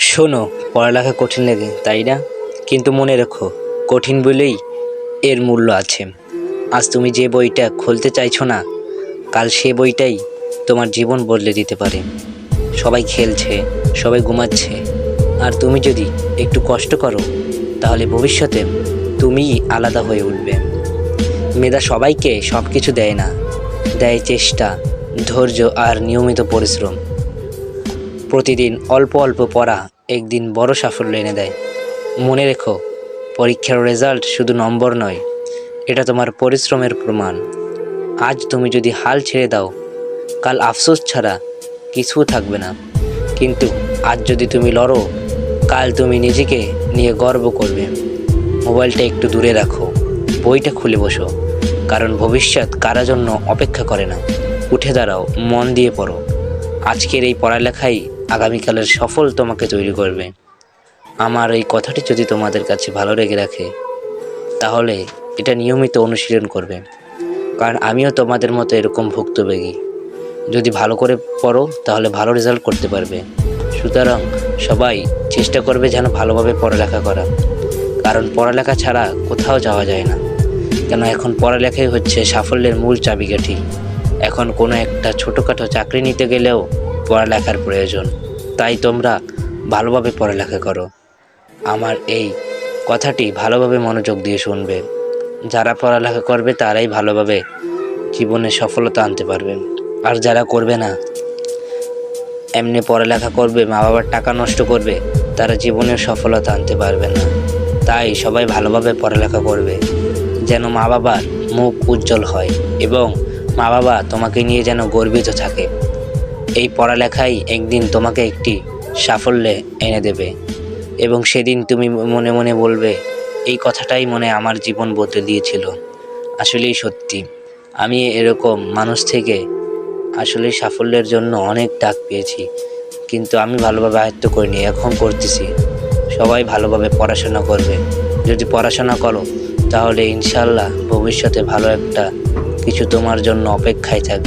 শোনো, পড়ালেখা কঠিন লাগে, তাই না? কিন্তু মনে রেখো, কঠিন বলেই এর মূল্য আছে। আজ তুমি যে বইটা খুলতে চাইছো না, কাল সে বইটাই তোমার জীবন বদলে দিতে পারে। সবাই খেলছে, সবাই ঘুমাচ্ছে। আর তুমি যদি একটু কষ্ট করো, তাহলে ভবিষ্যতে তুমিই আলাদা হয়ে উঠবে। মেধা সবাইকে সব কিছু দেয় না। দেয় চেষ্টা, ধৈর্য আর নিয়মিত পরিশ্রম। প্রতিদিন অল্প অল্প পড়া একদিন বড় সাফল্য এনে দেয়। মনে রেখো, পরীক্ষার রেজাল্ট শুধু নম্বর নয়, এটা তোমার পরিশ্রমের প্রমাণ। আজ তুমি যদি হাল ছেড়ে দাও, কাল আফসোস ছাড়া কিছু থাকবে না। কিন্তু আজ যদি তুমি লড়ো, কাল তুমি নিজেকে নিয়ে গর্ব করবে। মোবাইলটা একটু দূরে রাখো, বইটা খুলে বসো, কারণ ভবিষ্যৎ কারা জন্য অপেক্ষা করে না। উঠে দাঁড়াও, মন দিয়ে পড়ো। আজকের এই পড়ালেখাই আগামীকালের সফল তোমাকে তৈরি করবে। আমার এই কথাটি যদি তোমাদের কাছে ভালো লেগে রাখে, তাহলে এটা নিয়মিত অনুশীলন করবে। কারণ আমিও তোমাদের মতো এরকম ভুক্তভোগী। যদি ভালো করে পড়ো, তাহলে ভালো রেজাল্ট করতে পারবে। সুতরাং সবাই চেষ্টা করবে যেন ভালোভাবে পড়ালেখা করা। কারণ পড়ালেখা ছাড়া কোথাও যাওয়া যায় না। কেন, এখন পড়ালেখাই হচ্ছে সাফল্যের মূল চাবিকাঠি। এখন কোনো একটা ছোটোখাটো চাকরি নিতে গেলেও পড়ালেখার প্রয়োজন। তাই তোমরা ভালোভাবে পড়ালেখা করো। আমার এই কথাটি ভালোভাবে মনোযোগ দিয়ে শুনবে। যারা পড়ালেখা করবে, তারাই ভালোভাবে জীবনে সফলতা আনতে পারবে। আর যারা করবে না, এমনি পড়ালেখা করবে মা বাবার টাকা নষ্ট করবে, তারা জীবনের সফলতা আনতে পারবে না। তাই সবাই ভালোভাবে পড়ালেখা করবে, যেন মা বাবার মুখ উজ্জ্বল হয় এবং মা বাবা তোমাকে নিয়ে যেন গর্বিত থাকে। এই পড়ালেখাই একদিন তোমাকে একটি সাফল্যে এনে দেবে। এবং সেদিন তুমি মনে মনে বলবে, এই কথাটাই মনে আমার জীবন বদলে দিয়েছিল। আসলেই সত্যি, আমি এরকম মানুষ থেকে আসলে সাফল্যের জন্য অনেক ডাক পেয়েছি। কিন্তু আমি ভালোভাবে আয়ত্ত করিনি, এখন করতেছি। সবাই ভালোভাবে পড়াশোনা করবে। যদি পড়াশোনা করো, তাহলে ইনশাল্লাহ ভবিষ্যতে ভালো একটা কিছু তোমার জন্য অপেক্ষায় থাকবে।